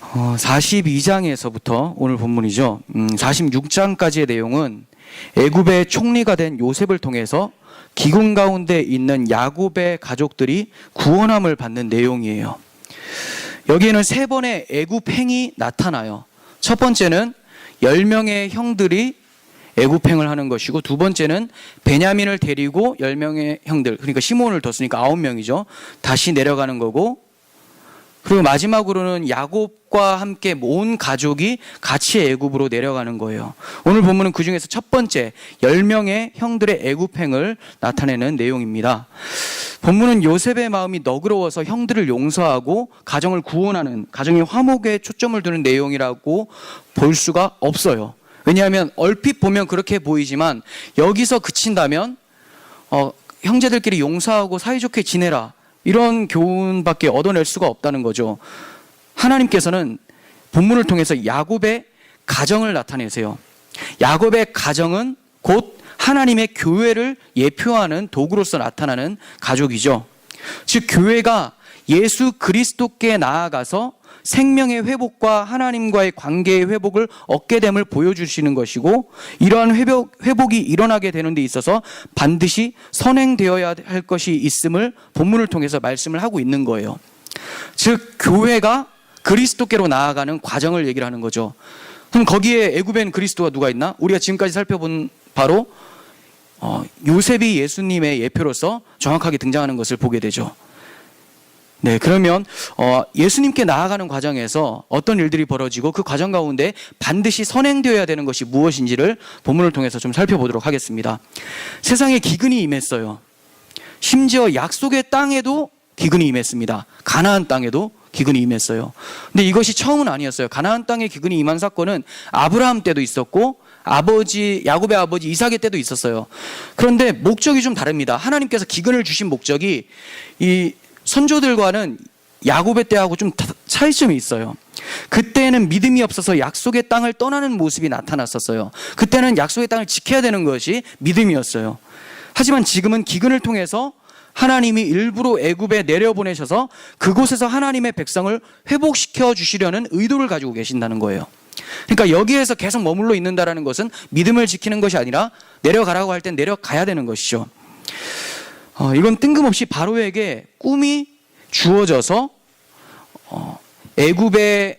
어, 42장에서부터 오늘 본문이죠. 음, 46장까지의 내용은 애굽의 총리가 된 요셉을 통해서 기근 가운데 있는 야곱의 가족들이 구원함을 받는 내용이에요. 여기에는 세 번의 애굽 행이 나타나요. 첫 번째는 10명의 형들이 애굽행을 하는 것이고 두 번째는 베냐민을 데리고 10명의 형들 그러니까 시몬을 뒀으니까 9명이죠. 다시 내려가는 거고 그리고 마지막으로는 야곱과 함께 온 가족이 같이 애굽으로 내려가는 거예요. 오늘 본문은 그 중에서 첫 번째 10명의 형들의 애굽행을 나타내는 내용입니다. 본문은 요셉의 마음이 너그러워서 형들을 용서하고 가정을 구원하는 가정의 화목에 초점을 두는 내용이라고 볼 수가 없어요. 왜냐하면 얼핏 보면 그렇게 보이지만 여기서 그친다면 어, 형제들끼리 용서하고 사이좋게 지내라 이런 교훈밖에 얻어낼 수가 없다는 거죠. 하나님께서는 본문을 통해서 야곱의 가정을 나타내세요. 야곱의 가정은 곧 하나님의 교회를 예표하는 도구로서 나타나는 가족이죠. 즉 교회가 예수 그리스도께 나아가서 생명의 회복과 하나님과의 관계의 회복을 얻게 됨을 보여주시는 것이고 이러한 회복, 회복이 일어나게 되는 데 있어서 반드시 선행되어야 할 것이 있음을 본문을 통해서 말씀을 하고 있는 거예요. 즉 교회가 그리스도께로 나아가는 과정을 얘기를 하는 거죠. 그럼 거기에 애굽엔 그리스도가 누가 있나? 우리가 지금까지 살펴본 바로 어, 요셉이 예수님의 예표로서 정확하게 등장하는 것을 보게 되죠. 네, 그러면 어, 예수님께 나아가는 과정에서 어떤 일들이 벌어지고 그 과정 가운데 반드시 선행되어야 되는 것이 무엇인지를 본문을 통해서 좀 살펴보도록 하겠습니다. 세상에 기근이 임했어요. 심지어 약속의 땅에도 기근이 임했습니다. 가나안 땅에도 기근이 임했어요. 근데 이것이 처음은 아니었어요. 가나안 땅에 기근이 임한 사건은 아브라함 때도 있었고 아버지 야곱의 아버지 이삭의 때도 있었어요. 그런데 목적이 좀 다릅니다. 하나님께서 기근을 주신 목적이 이 선조들과는 야곱의 때하고 좀 다- 차이점이 있어요. 그때는 믿음이 없어서 약속의 땅을 떠나는 모습이 나타났었어요. 그때는 약속의 땅을 지켜야 되는 것이 믿음이었어요. 하지만 지금은 기근을 통해서 하나님이 일부러 애굽에 내려보내셔서 그곳에서 하나님의 백성을 회복시켜 주시려는 의도를 가지고 계신다는 거예요. 그러니까 여기에서 계속 머물러 있는다라는 것은 믿음을 지키는 것이 아니라 내려가라고 할 땐 내려가야 되는 것이죠. 어, 이건 뜬금없이 바로에게 꿈이 주어져서 어, 애굽에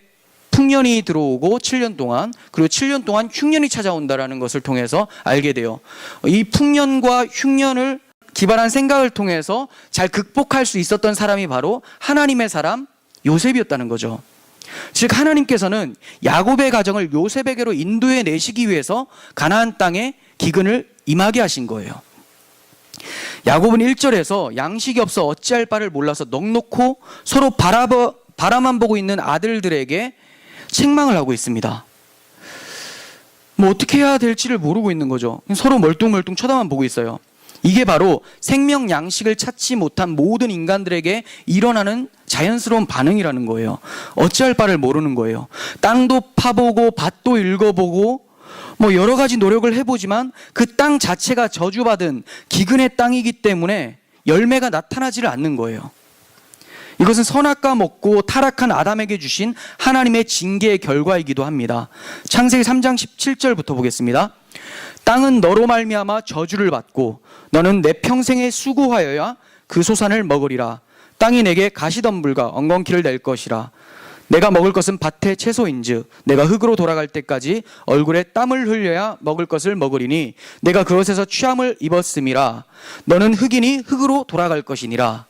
풍년이 들어오고 7년 동안 그리고 7년 동안 흉년이 찾아온다라는 것을 통해서 알게 돼요. 이 풍년과 흉년을 기반한 생각을 통해서 잘 극복할 수 있었던 사람이 바로 하나님의 사람 요셉이었다는 거죠. 즉 하나님께서는 야곱의 가정을 요셉에게로 인도해 내시기 위해서 가나안 땅에 기근을 임하게 하신 거예요. 야곱은 1절에서 양식이 없어 어찌할 바를 몰라서 넉넉고 서로 바라보, 바라만 보고 있는 아들들에게 책망을 하고 있습니다. 뭐 어떻게 해야 될지를 모르고 있는 거죠. 서로 멀뚱멀뚱 쳐다만 보고 있어요. 이게 바로 생명 양식을 찾지 못한 모든 인간들에게 일어나는 자연스러운 반응이라는 거예요. 어찌할 바를 모르는 거예요. 땅도 파보고 밭도 읽어보고 뭐 여러 가지 노력을 해보지만 그 땅 자체가 저주받은 기근의 땅이기 때문에 열매가 나타나지를 않는 거예요. 이것은 선악과 먹고 타락한 아담에게 주신 하나님의 징계의 결과이기도 합니다. 창세기 3장 17절부터 보겠습니다. 땅은 너로 말미암아 저주를 받고 너는 내 평생에 수고하여야 그 소산을 먹으리라. 땅이 내게 가시덤불과 엉겅퀴를 낼 것이라. 내가 먹을 것은 밭의 채소인즉 내가 흙으로 돌아갈 때까지 얼굴에 땀을 흘려야 먹을 것을 먹으리니 내가 그것에서 취함을 입었음이라. 너는 흙이니 흙으로 돌아갈 것이니라.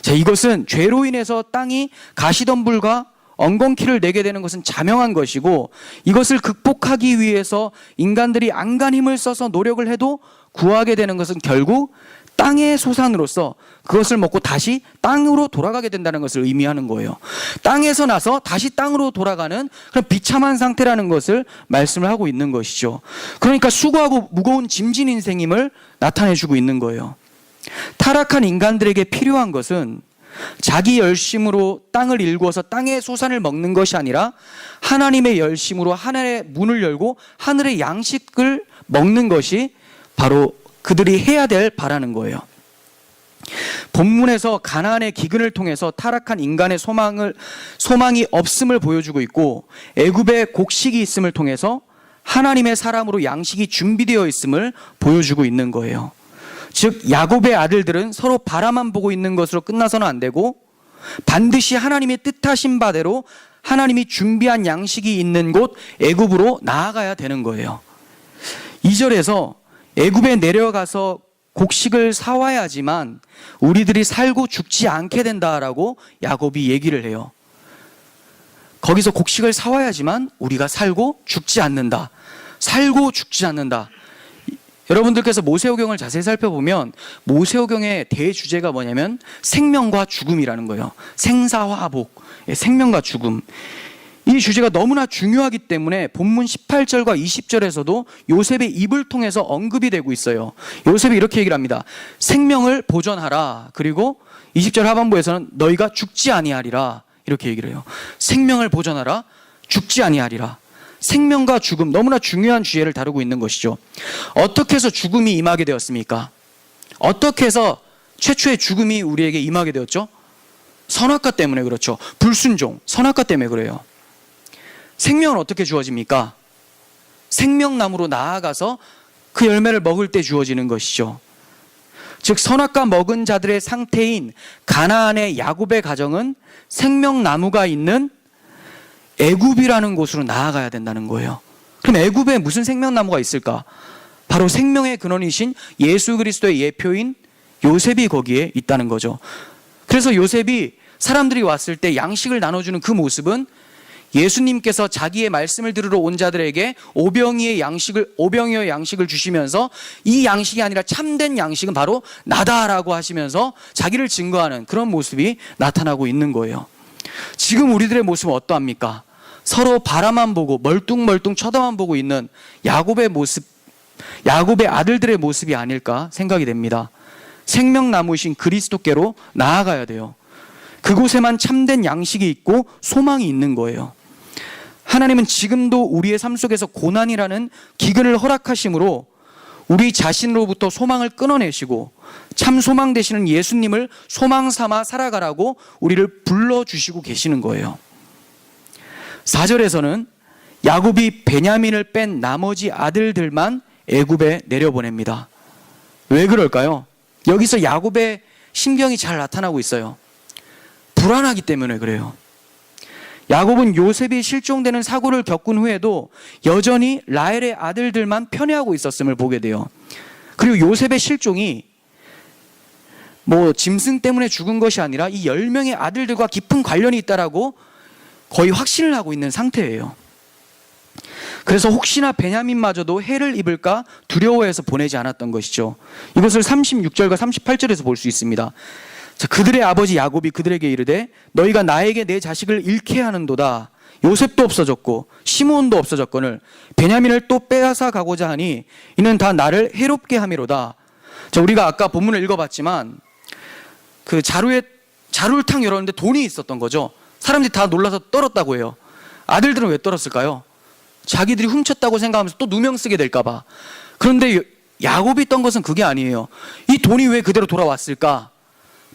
자, 이것은 죄로 인해서 땅이 가시덤불과 엉겅퀴를 내게 되는 것은 자명한 것이고 이것을 극복하기 위해서 인간들이 안간 힘을 써서 노력을 해도 구하게 되는 것은 결국 땅의 소산으로서 그것을 먹고 다시 땅으로 돌아가게 된다는 것을 의미하는 거예요. 땅에서 나서 다시 땅으로 돌아가는 그런 비참한 상태라는 것을 말씀을 하고 있는 것이죠. 그러니까 수고하고 무거운 짐진 인생임을 나타내 주고 있는 거예요. 타락한 인간들에게 필요한 것은 자기 열심으로 땅을 일구어서 땅의 소산을 먹는 것이 아니라 하나님의 열심으로 하늘의 문을 열고 하늘의 양식을 먹는 것이 바로 그들이 해야 될 바라는 거예요. 본문에서 가나안의 기근을 통해서 타락한 인간의 소망을 소망이 없음을 보여주고 있고 애굽의 곡식이 있음을 통해서 하나님의 사람으로 양식이 준비되어 있음을 보여주고 있는 거예요. 즉 야곱의 아들들은 서로 바라만 보고 있는 것으로 끝나서는 안 되고 반드시 하나님의 뜻하신 바대로 하나님이 준비한 양식이 있는 곳 애굽으로 나아가야 되는 거예요. 2절에서 애굽에 내려가서 곡식을 사와야지만 우리들이 살고 죽지 않게 된다라고 야곱이 얘기를 해요. 거기서 곡식을 사와야지만 우리가 살고 죽지 않는다. 살고 죽지 않는다. 여러분들께서 모세오경을 자세히 살펴보면 모세오경의 대주제가 뭐냐면 생명과 죽음이라는 거예요. 생사화복, 예, 생명과 죽음. 이 주제가 너무나 중요하기 때문에 본문 18절과 20절에서도 요셉의 입을 통해서 언급이 되고 있어요. 요셉이 이렇게 얘기를 합니다. 생명을 보존하라. 그리고 20절 하반부에서는 너희가 죽지 아니하리라. 이렇게 얘기를 해요. 생명을 보존하라. 죽지 아니하리라. 생명과 죽음 너무나 중요한 주제를 다루고 있는 것이죠. 어떻게 해서 죽음이 임하게 되었습니까? 어떻게 해서 최초의 죽음이 우리에게 임하게 되었죠? 선악과 때문에 그렇죠. 불순종, 선악과 때문에 그래요. 생명은 어떻게 주어집니까? 생명나무로 나아가서 그 열매를 먹을 때 주어지는 것이죠. 즉 선악과 먹은 자들의 상태인 가나안의 야곱의 가정은 생명나무가 있는 애굽이라는 곳으로 나아가야 된다는 거예요. 그럼 애굽에 무슨 생명나무가 있을까? 바로 생명의 근원이신 예수 그리스도의 예표인 요셉이 거기에 있다는 거죠. 그래서 요셉이 사람들이 왔을 때 양식을 나눠주는 그 모습은 예수님께서 자기의 말씀을 들으러 온 자들에게 오병이의 양식을 오병이의 양식을 주시면서 이 양식이 아니라 참된 양식은 바로 나다라고 하시면서 자기를 증거하는 그런 모습이 나타나고 있는 거예요. 지금 우리들의 모습은 어떠합니까? 서로 바라만 보고 멀뚱멀뚱 쳐다만 보고 있는 야곱의 모습, 야곱의 아들들의 모습이 아닐까 생각이 됩니다. 생명나무이신 그리스도께로 나아가야 돼요. 그곳에만 참된 양식이 있고 소망이 있는 거예요. 하나님은 지금도 우리의 삶 속에서 고난이라는 기근을 허락하심으로 우리 자신으로부터 소망을 끊어내시고 참 소망 되시는 예수님을 소망 삼아 살아가라고 우리를 불러주시고 계시는 거예요. 4절에서는 야곱이 베냐민을 뺀 나머지 아들들만 애굽에 내려보냅니다. 왜 그럴까요? 여기서 야곱의 심경이 잘 나타나고 있어요. 불안하기 때문에 그래요. 야곱은 요셉이 실종되는 사고를 겪은 후에도 여전히 라헬의 아들들만 편애하고 있었음을 보게 돼요. 그리고 요셉의 실종이 뭐 짐승 때문에 죽은 것이 아니라 이 10명의 아들들과 깊은 관련이 있다라고 거의 확신을 하고 있는 상태예요. 그래서 혹시나 베냐민마저도 해를 입을까 두려워해서 보내지 않았던 것이죠. 이것을 36절과 38절에서 볼 수 있습니다. 자, 그들의 아버지 야곱이 그들에게 이르되 너희가 나에게 내 자식을 잃게 하는도다. 요셉도 없어졌고 시므온도 없어졌거늘 베냐민을 또 빼앗아 가고자 하니 이는 다 나를 해롭게 함이로다. 자, 우리가 아까 본문을 읽어봤지만 그 자루에 자루를 탁 열었는데 돈이 있었던 거죠. 사람들이 다 놀라서 떨었다고 해요. 아들들은 왜 떨었을까요? 자기들이 훔쳤다고 생각하면서 또 누명 쓰게 될까봐. 그런데 야곱이 떤 것은 그게 아니에요. 이 돈이 왜 그대로 돌아왔을까?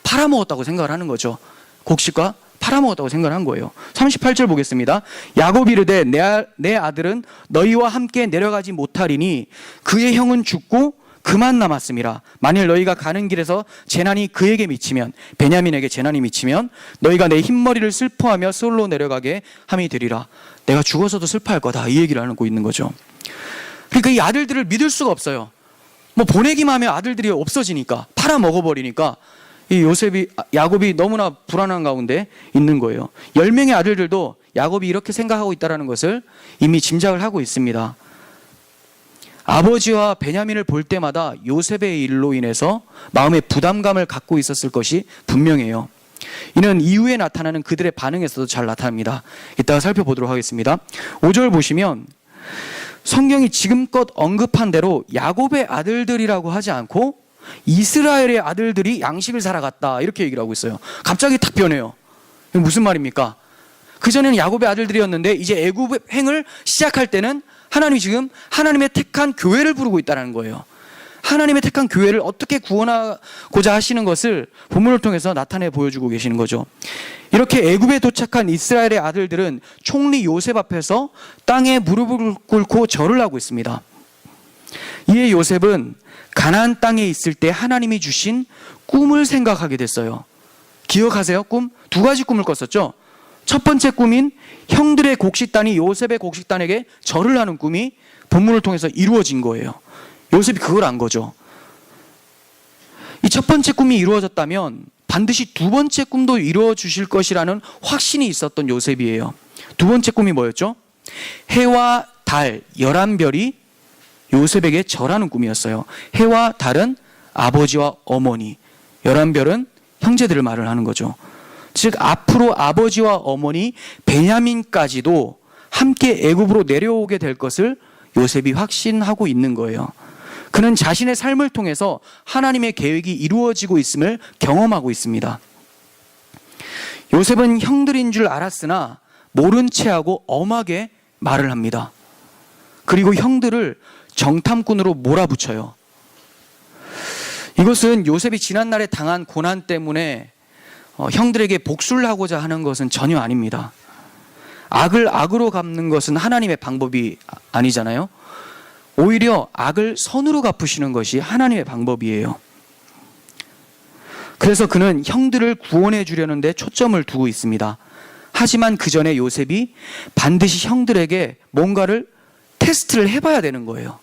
팔아먹었다고 생각을 하는 거죠. 곡식과 팔아먹었다고 생각을 한 거예요. 38절 보겠습니다. 야곱이 이르되 내, 아- 내 아들은 너희와 함께 내려가지 못하리니 그의 형은 죽고 그만 남았음이라. 만일 너희가 가는 길에서 재난이 그에게 미치면 베냐민에게 재난이 미치면 너희가 내 흰머리를 슬퍼하며 솔로 내려가게 함이 되리라. 내가 죽어서도 슬퍼할 거다. 이 얘기를 하고 있는 거죠. 그러니까 이 아들들을 믿을 수가 없어요. 뭐 보내기만 하면 아들들이 없어지니까 팔아 먹어버리니까 이 요셉이 야곱이 너무나 불안한 가운데 있는 거예요. 열 명의 아들들도 야곱이 이렇게 생각하고 있다라는 것을 이미 짐작을 하고 있습니다. 아버지와 베냐민을 볼 때마다 요셉의 일로 인해서 마음의 부담감을 갖고 있었을 것이 분명해요. 이는 이후에 나타나는 그들의 반응에서도 잘 나타납니다. 이따가 살펴보도록 하겠습니다. 5절 보시면 성경이 지금껏 언급한 대로 야곱의 아들들이라고 하지 않고 이스라엘의 아들들이 양식을 사러 갔다 이렇게 얘기를 하고 있어요. 갑자기 탁 변해요. 무슨 말입니까? 그 전에는 야곱의 아들들이었는데 이제 애굽 행을 시작할 때는 하나님이 지금 하나님의 택한 교회를 부르고 있다는 거예요. 하나님의 택한 교회를 어떻게 구원하고자 하시는 것을 본문을 통해서 나타내 보여주고 계시는 거죠. 이렇게 애굽에 도착한 이스라엘의 아들들은 총리 요셉 앞에서 땅에 무릎을 꿇고 절을 하고 있습니다. 이에 요셉은 가나안 땅에 있을 때 하나님이 주신 꿈을 생각하게 됐어요. 기억하세요? 꿈? 두 가지 꿈을 꿨었죠. 첫 번째 꿈인 형들의 곡식단이 요셉의 곡식단에게 절을 하는 꿈이 본문을 통해서 이루어진 거예요. 요셉이 그걸 안 거죠. 이 첫 번째 꿈이 이루어졌다면 반드시 두 번째 꿈도 이루어 주실 것이라는 확신이 있었던 요셉이에요. 두 번째 꿈이 뭐였죠? 해와 달, 열한 별이 요셉에게 절하는 꿈이었어요. 해와 달은 아버지와 어머니, 열한 별은 형제들을 말을 하는 거죠. 즉 앞으로 아버지와 어머니 베냐민까지도 함께 애굽으로 내려오게 될 것을 요셉이 확신하고 있는 거예요. 그는 자신의 삶을 통해서 하나님의 계획이 이루어지고 있음을 경험하고 있습니다. 요셉은 형들인 줄 알았으나 모른 체하고 엄하게 말을 합니다. 그리고 형들을 정탐꾼으로 몰아붙여요. 이것은 요셉이 지난날에 당한 고난 때문에 어, 형들에게 복수를 하고자 하는 것은 전혀 아닙니다. 악을 악으로 갚는 것은 하나님의 방법이 아니잖아요. 오히려 악을 선으로 갚으시는 것이 하나님의 방법이에요. 그래서 그는 형들을 구원해 주려는데 초점을 두고 있습니다. 하지만 그 전에 요셉이 반드시 형들에게 뭔가를 테스트를 해봐야 되는 거예요.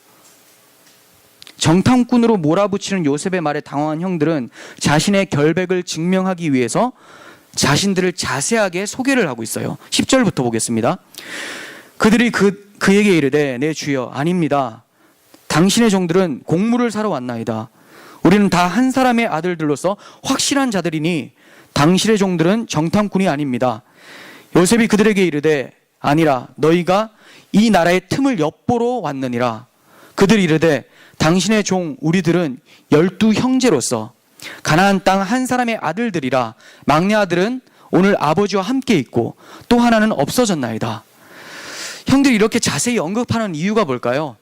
정탐꾼으로 몰아붙이는 요셉의 말에 당황한 형들은 자신의 결백을 증명하기 위해서 자신들을 자세하게 소개를 하고 있어요. 10절부터 보겠습니다. 그들이 그, 그에게 이르되 내 주여 아닙니다. 당신의 종들은 곡물을 사러 왔나이다. 우리는 다 한 사람의 아들들로서 확실한 자들이니 당신의 종들은 정탐꾼이 아닙니다. 요셉이 그들에게 이르되 아니라 너희가 이 나라의 틈을 엿보러 왔느니라. 그들이 이르되 당신의 종 우리들은 열두 형제로서 가나안 땅 한 사람의 아들들이라 막내 아들은 오늘 아버지와 함께 있고 또 하나는 없어졌나이다. 형들이 이렇게 자세히 언급하는 이유가 뭘까요?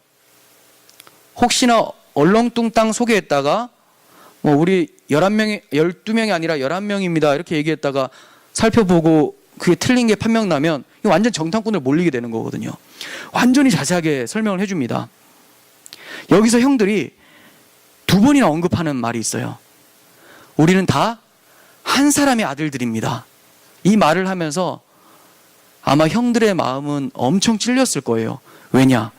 혹시나 얼렁뚱땅 소개했다가 뭐 우리 11명이 12명이 아니라 11명입니다. 이렇게 얘기했다가 살펴보고 그게 틀린 게 판명 나면 이거 완전 정탐꾼을 몰리게 되는 거거든요. 완전히 자세하게 설명을 해 줍니다. 여기서 형들이 두 번이나 언급하는 말이 있어요. 우리는 다 한 사람의 아들들입니다. 이 말을 하면서 아마 형들의 마음은 엄청 찔렸을 거예요. 왜냐?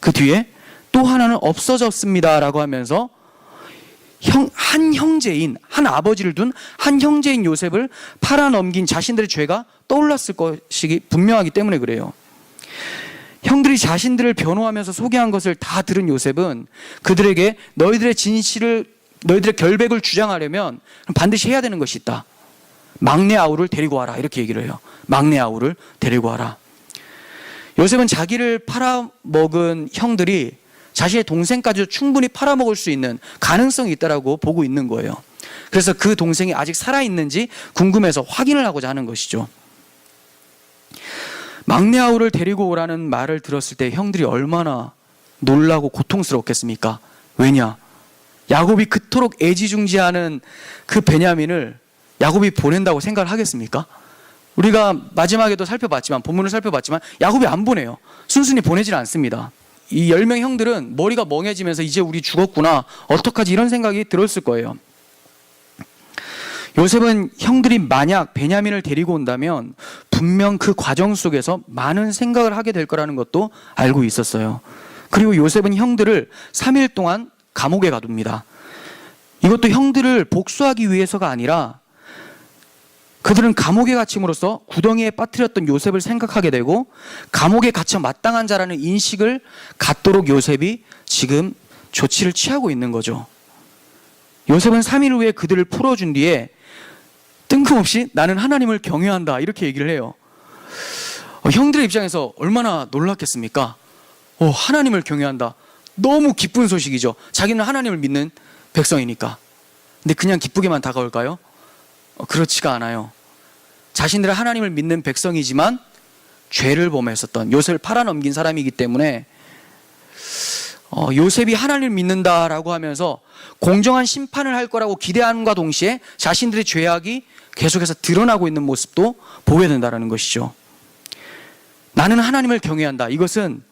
그 뒤에 또 하나는 없어졌습니다라고 하면서 형, 한 형제인, 한 아버지를 둔 한 형제인 요셉을 팔아넘긴 자신들의 죄가 떠올랐을 것이기 분명하기 때문에 그래요. 형들이 자신들을 변호하면서 소개한 것을 다 들은 요셉은 그들에게 너희들의 진실을 너희들의 결백을 주장하려면 반드시 해야 되는 것이 있다. 막내 아우를 데리고 와라 이렇게 얘기를 해요. 막내 아우를 데리고 와라. 요셉은 자기를 팔아먹은 형들이 자신의 동생까지도 충분히 팔아먹을 수 있는 가능성이 있다라고 보고 있는 거예요. 그래서 그 동생이 아직 살아있는지 궁금해서 확인을 하고자 하는 것이죠. 막내 아우를 데리고 오라는 말을 들었을 때 형들이 얼마나 놀라고 고통스럽겠습니까? 왜냐? 야곱이 그토록 애지중지하는 그 베냐민을 야곱이 보낸다고 생각을 하겠습니까? 우리가 마지막에도 살펴봤지만 본문을 살펴봤지만 야곱이 안 보내요. 순순히 보내질 않습니다. 이 열 명 형들은 머리가 멍해지면서 이제 우리 죽었구나 어떡하지 이런 생각이 들었을 거예요. 요셉은 형들이 만약 베냐민을 데리고 온다면 분명 그 과정 속에서 많은 생각을 하게 될 거라는 것도 알고 있었어요. 그리고 요셉은 형들을 3일 동안 감옥에 가둡니다. 이것도 형들을 복수하기 위해서가 아니라 그들은 감옥에 갇힘으로써 구덩이에 빠뜨렸던 요셉을 생각하게 되고 감옥에 갇혀 마땅한 자라는 인식을 갖도록 요셉이 지금 조치를 취하고 있는 거죠. 요셉은 3일 후에 그들을 풀어준 뒤에 뜬금없이 나는 하나님을 경외한다 이렇게 얘기를 해요. 어, 형들의 입장에서 얼마나 놀랐겠습니까? 어, 하나님을 경외한다. 너무 기쁜 소식이죠. 자기는 하나님을 믿는 백성이니까. 근데 그냥 기쁘게만 다가올까요? 어, 그렇지가 않아요. 자신들은 하나님을 믿는 백성이지만 죄를 범했었던 요셉을 팔아넘긴 사람이기 때문에 어, 요셉이 하나님을 믿는다라고 하면서 공정한 심판을 할 거라고 기대함과 동시에 자신들의 죄악이 계속해서 드러나고 있는 모습도 보게 된다는 것이죠. 나는 하나님을 경외한다. 이것은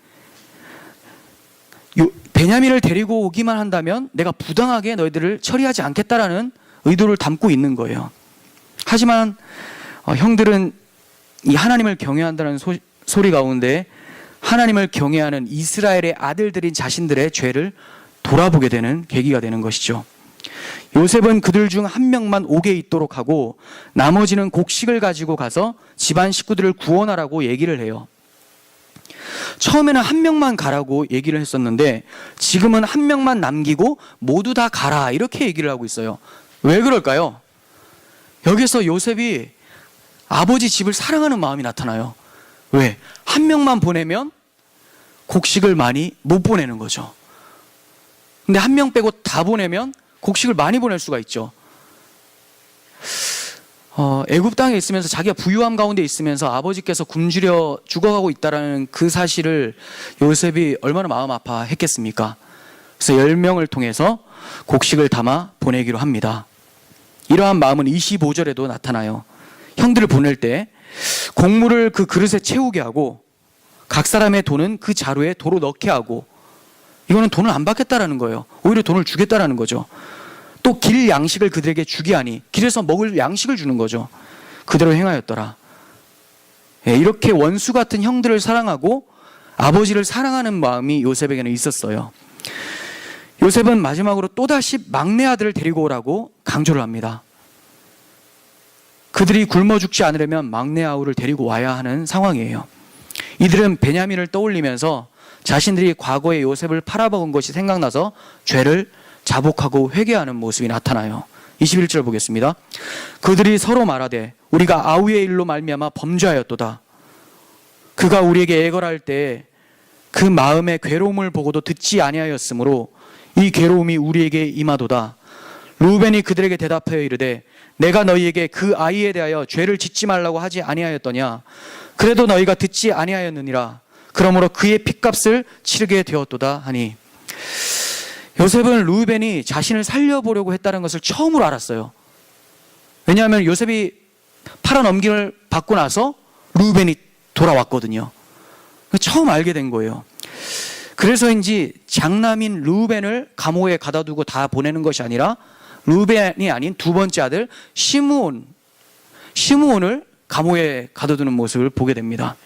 요, 베냐민을 데리고 오기만 한다면 내가 부당하게 너희들을 처리하지 않겠다라는 의도를 담고 있는 거예요. 하지만 어, 형들은 이 하나님을 경외한다는 소, 소리 가운데 하나님을 경외하는 이스라엘의 아들들인 자신들의 죄를 돌아보게 되는 계기가 되는 것이죠. 요셉은 그들 중 한 명만 오게 있도록 하고 나머지는 곡식을 가지고 가서 집안 식구들을 구원하라고 얘기를 해요. 처음에는 한 명만 가라고 얘기를 했었는데 지금은 한 명만 남기고 모두 다 가라 이렇게 얘기를 하고 있어요. 왜 그럴까요? 여기서 요셉이 아버지 집을 사랑하는 마음이 나타나요. 왜? 한 명만 보내면 곡식을 많이 못 보내는 거죠. 근데 한 명 빼고 다 보내면 곡식을 많이 보낼 수가 있죠. 어, 애굽 땅에 있으면서 자기가 부유함 가운데 있으면서 아버지께서 굶주려 죽어가고 있다라는 그 사실을 요셉이 얼마나 마음 아파했겠습니까? 그래서 열 명을 통해서 곡식을 담아 보내기로 합니다. 이러한 마음은 25절에도 나타나요. 형들을 보낼 때 곡물을 그 그릇에 채우게 하고 각 사람의 돈은 그 자루에 도로 넣게 하고 이거는 돈을 안 받겠다라는 거예요. 오히려 돈을 주겠다라는 거죠. 또 길 양식을 그들에게 주게 하니 길에서 먹을 양식을 주는 거죠. 그대로 행하였더라. 예, 이렇게 원수 같은 형들을 사랑하고 아버지를 사랑하는 마음이 요셉에게는 있었어요. 요셉은 마지막으로 또다시 막내 아들을 데리고 오라고 강조를 합니다. 그들이 굶어 죽지 않으려면 막내 아우를 데리고 와야 하는 상황이에요. 이들은 베냐민을 떠올리면서 자신들이 과거에 요셉을 팔아먹은 것이 생각나서 죄를 자복하고 회개하는 모습이 나타나요. 21절 보겠습니다. 그들이 서로 말하되 우리가 아우의 일로 말미암아 범죄하였도다. 그가 우리에게 애걸할 때 그 마음의 괴로움을 보고도 듣지 아니하였으므로 이 괴로움이 우리에게 임하도다. 루벤이 그들에게 대답하여 이르되 내가 너희에게 그 아이에 대하여 죄를 짓지 말라고 하지 아니하였더냐 그래도 너희가 듣지 아니하였느니라 그러므로 그의 핏값을 치르게 되었도다 하니 요셉은 루벤이 자신을 살려보려고 했다는 것을 처음으로 알았어요. 왜냐하면 요셉이 팔아 넘김을 받고 나서 루벤이 돌아왔거든요. 처음 알게 된 거예요. 그래서인지 장남인 루벤을 감옥에 가다 두고 다 보내는 것이 아니라 루벤이 아닌 두 번째 아들 시므온 시므온을 감옥에 가둬두는 모습을 보게 됩니다.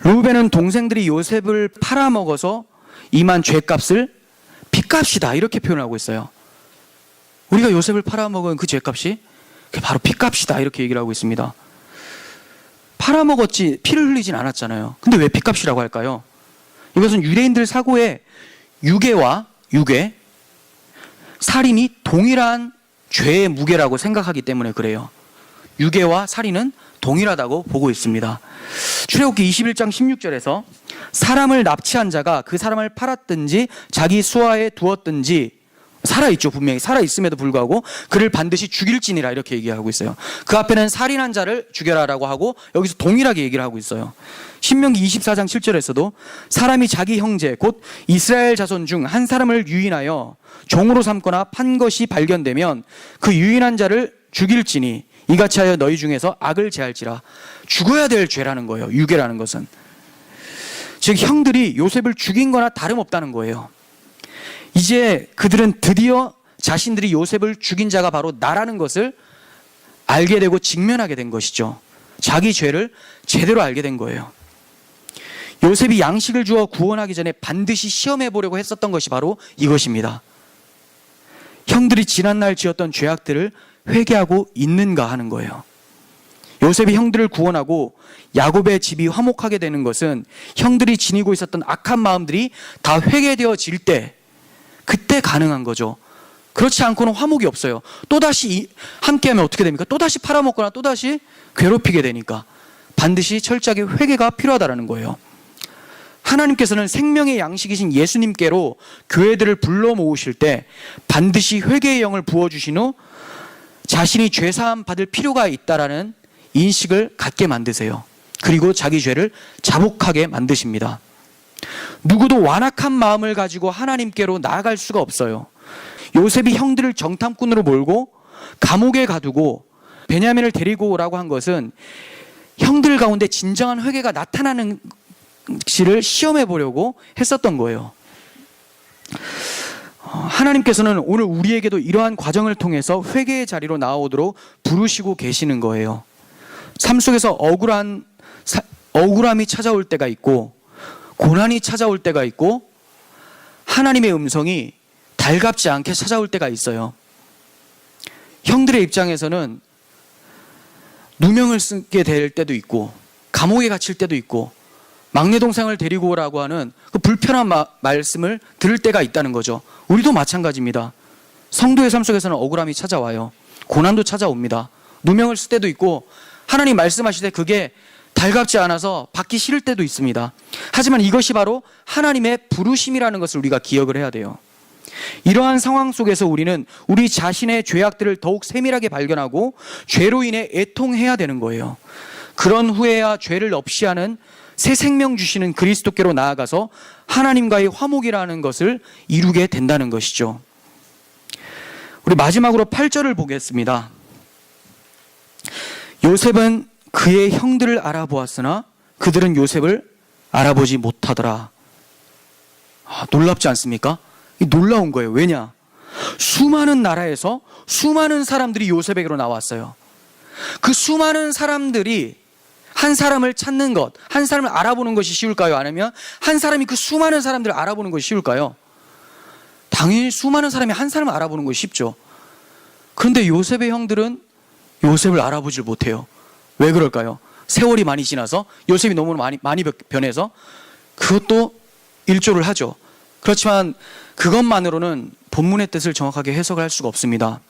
루벤은 동생들이 요셉을 팔아먹어서 임한 죄값을 핏값이다 이렇게 표현하고 있어요. 우리가 요셉을 팔아먹은 그 죄값이 바로 핏값이다 이렇게 얘기를 하고 있습니다. 팔아먹었지 피를 흘리진 않았잖아요. 근데 왜 핏값이라고 할까요? 이것은 유대인들 사고에 유괴와 유괴, 살인이 동일한 죄의 무게라고 생각하기 때문에 그래요. 유괴와 살인은 동일하다고 보고 있습니다. 출애굽기 21장 16절에서 사람을 납치한 자가 그 사람을 팔았든지 자기 수하에 두었든지 살아있죠 분명히. 살아있음에도 불구하고 그를 반드시 죽일지니라 이렇게 얘기하고 있어요. 그 앞에는 살인한 자를 죽여라라고 하고 여기서 동일하게 얘기를 하고 있어요. 신명기 24장 7절에서도 사람이 자기 형제 곧 이스라엘 자손 중 한 사람을 유인하여 종으로 삼거나 판 것이 발견되면 그 유인한 자를 죽일지니 이같이 하여 너희 중에서 악을 제할지라. 죽어야 될 죄라는 거예요 유괴라는 것은. 즉 형들이 요셉을 죽인 거나 다름없다는 거예요 이제 그들은 드디어 자신들이 요셉을 죽인 자가 바로 나라는 것을 알게 되고 직면하게 된 것이죠. 자기 죄를 제대로 알게 된 거예요. 요셉이 양식을 주어 구원하기 전에 반드시 시험해 보려고 했었던 것이 바로 이것입니다. 형들이 지난날 지었던 죄악들을 회개하고 있는가 하는 거예요. 요셉이 형들을 구원하고 야곱의 집이 화목하게 되는 것은 형들이 지니고 있었던 악한 마음들이 다 회개되어질 때 그때 가능한 거죠. 그렇지 않고는 화목이 없어요. 또다시 함께하면 어떻게 됩니까? 또다시 팔아먹거나 또다시 괴롭히게 되니까 반드시 철저하게 회개가 필요하다는 거예요. 하나님께서는 생명의 양식이신 예수님께로 교회들을 불러 모으실 때 반드시 회개의 영을 부어 주신 후 자신이 죄 사함 받을 필요가 있다라는 인식을 갖게 만드세요. 그리고 자기 죄를 자복하게 만드십니다. 누구도 완악한 마음을 가지고 하나님께로 나아갈 수가 없어요. 요셉이 형들을 정탐꾼으로 몰고 감옥에 가두고 베냐민을 데리고 오라고 한 것은 형들 가운데 진정한 회개가 나타나는 지를 시험해 보려고 했었던 거예요. 어, 하나님께서는 오늘 우리에게도 이러한 과정을 통해서 회개의 자리로 나오도록 부르시고 계시는 거예요. 삶 속에서 억울한 사- 억울함이 찾아올 때가 있고 고난이 찾아올 때가 있고 하나님의 음성이 달갑지 않게 찾아올 때가 있어요. 형들의 입장에서는 누명을 쓰게 될 때도 있고 감옥에 갇힐 때도 있고 막내 동생을 데리고 오라고 하는 그 불편한 마- 말씀을 들을 때가 있다는 거죠. 우리도 마찬가지입니다. 성도의 삶 속에서는 억울함이 찾아와요. 고난도 찾아옵니다. 누명을 쓸 때도 있고 하나님 말씀하실 때 그게 달갑지 않아서 받기 싫을 때도 있습니다. 하지만 이것이 바로 하나님의 부르심이라는 것을 우리가 기억을 해야 돼요. 이러한 상황 속에서 우리는 우리 자신의 죄악들을 더욱 세밀하게 발견하고 죄로 인해 애통해야 되는 거예요. 그런 후에야 죄를 없이 하는 새 생명 주시는 그리스도께로 나아가서 하나님과의 화목이라는 것을 이루게 된다는 것이죠. 우리 마지막으로 8절을 보겠습니다. 요셉은 그의 형들을 알아보았으나 그들은 요셉을 알아보지 못하더라. 아, 놀랍지 않습니까? 이 놀라운 거예요. 왜냐? 수많은 나라에서 수많은 사람들이 요셉에게로 나왔어요. 그 수많은 사람들이 한 사람을 찾는 것, 한 사람을 알아보는 것이 쉬울까요? 아니면 한 사람이 그 수많은 사람들을 알아보는 것이 쉬울까요? 당연히 수많은 사람이 한 사람을 알아보는 것이 쉽죠. 그런데 요셉의 형들은 요셉을 알아보질 못해요. 왜 그럴까요? 세월이 많이 지나서 요셉이 너무 많이, 많이 변해서 그것도 일조를 하죠. 그렇지만 그것만으로는 본문의 뜻을 정확하게 해석을 할 수가 없습니다.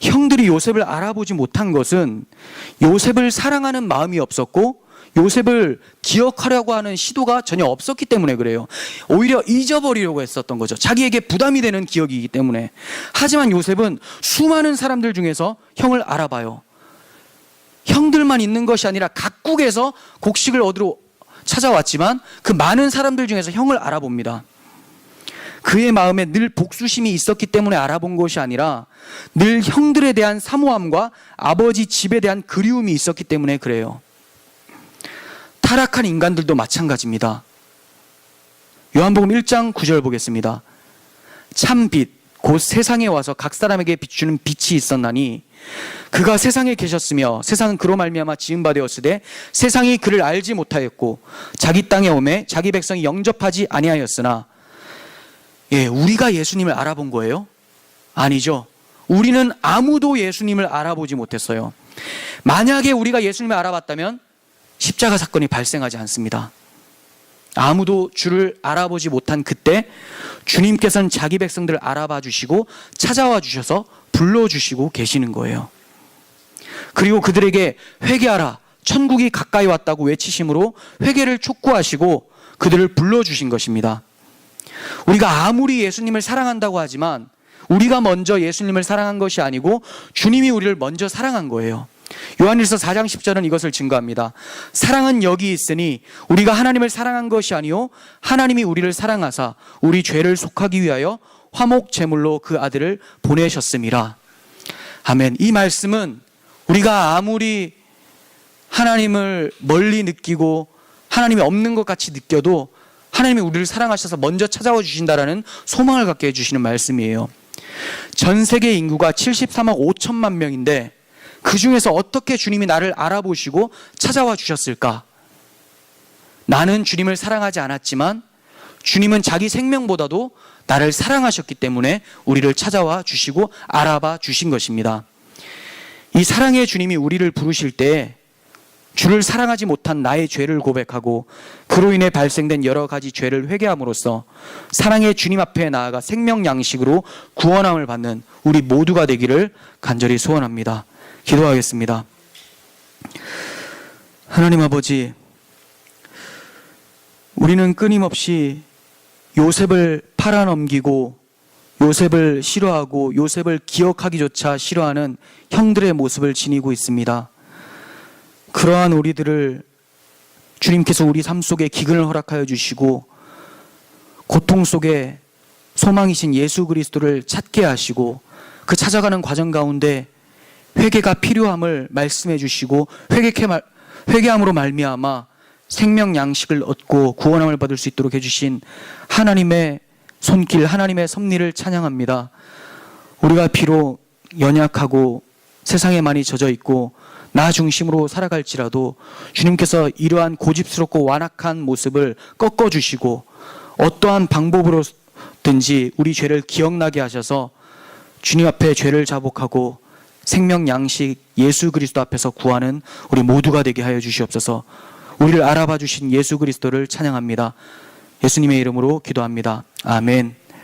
형들이 요셉을 알아보지 못한 것은 요셉을 사랑하는 마음이 없었고 요셉을 기억하려고 하는 시도가 전혀 없었기 때문에 그래요. 오히려 잊어버리려고 했었던 거죠. 자기에게 부담이 되는 기억이기 때문에. 하지만 요셉은 수많은 사람들 중에서 형을 알아봐요. 형들만 있는 것이 아니라 각국에서 곡식을 얻으러 찾아왔지만 그 많은 사람들 중에서 형을 알아봅니다. 그의 마음에 늘 복수심이 있었기 때문에 알아본 것이 아니라 늘 형들에 대한 사모함과 아버지 집에 대한 그리움이 있었기 때문에 그래요. 타락한 인간들도 마찬가지입니다. 요한복음 1장 9절 보겠습니다. 참 빛, 곧 세상에 와서 각 사람에게 비추는 빛이 있었나니 그가 세상에 계셨으며 세상은 그로 말미암아 지은 바 되었으되 세상이 그를 알지 못하였고 자기 땅에 오매 자기 백성이 영접하지 아니하였으나 예, 우리가 예수님을 알아본 거예요? 아니죠. 우리는 아무도 예수님을 알아보지 못했어요. 만약에 우리가 예수님을 알아봤다면 십자가 사건이 발생하지 않습니다. 아무도 주를 알아보지 못한 그때 주님께서는 자기 백성들을 알아봐 주시고 찾아와 주셔서 불러 주시고 계시는 거예요. 그리고 그들에게 회개하라. 천국이 가까이 왔다고 외치심으로 회개를 촉구하시고 그들을 불러 주신 것입니다. 우리가 아무리 예수님을 사랑한다고 하지만 우리가 먼저 예수님을 사랑한 것이 아니고 주님이 우리를 먼저 사랑한 거예요. 요한일서 4장 10절은 이것을 증거합니다. 사랑은 여기 있으니 우리가 하나님을 사랑한 것이 아니요 하나님이 우리를 사랑하사 우리 죄를 속하기 위하여 화목 제물로 그 아들을 보내셨음이라. 아멘. 이 말씀은 우리가 아무리 하나님을 멀리 느끼고 하나님이 없는 것 같이 느껴도 하나님이 우리를 사랑하셔서 먼저 찾아와 주신다라는 소망을 갖게 해주시는 말씀이에요. 전 세계 인구가 73억 5천만 명인데 그 중에서 어떻게 주님이 나를 알아보시고 찾아와 주셨을까? 나는 주님을 사랑하지 않았지만 주님은 자기 생명보다도 나를 사랑하셨기 때문에 우리를 찾아와 주시고 알아봐 주신 것입니다. 이 사랑의 주님이 우리를 부르실 때 주를 사랑하지 못한 나의 죄를 고백하고 그로 인해 발생된 여러 가지 죄를 회개함으로써 사랑의 주님 앞에 나아가 생명 양식으로 구원함을 받는 우리 모두가 되기를 간절히 소원합니다. 기도하겠습니다. 하나님 아버지, 우리는 끊임없이 요셉을 팔아넘기고 요셉을 싫어하고 요셉을 기억하기조차 싫어하는 형들의 모습을 지니고 있습니다. 그러한 우리들을 주님께서 우리 삶 속에 기근을 허락하여 주시고 고통 속에 소망이신 예수 그리스도를 찾게 하시고 그 찾아가는 과정 가운데 회개가 필요함을 말씀해 주시고 회개케 말, 회개함으로 말미암아 생명 양식을 얻고 구원함을 받을 수 있도록 해주신 하나님의 손길, 하나님의 섭리를 찬양합니다. 우리가 비록 연약하고 세상에 많이 젖어 있고 나 중심으로 살아갈지라도 주님께서 이러한 고집스럽고 완악한 모습을 꺾어 주시고 어떠한 방법으로든지 우리 죄를 기억나게 하셔서 주님 앞에 죄를 자복하고 생명 양식 예수 그리스도 앞에서 구하는 우리 모두가 되게 하여 주시옵소서. 우리를 알아봐 주신 예수 그리스도를 찬양합니다. 예수님의 이름으로 기도합니다. 아멘.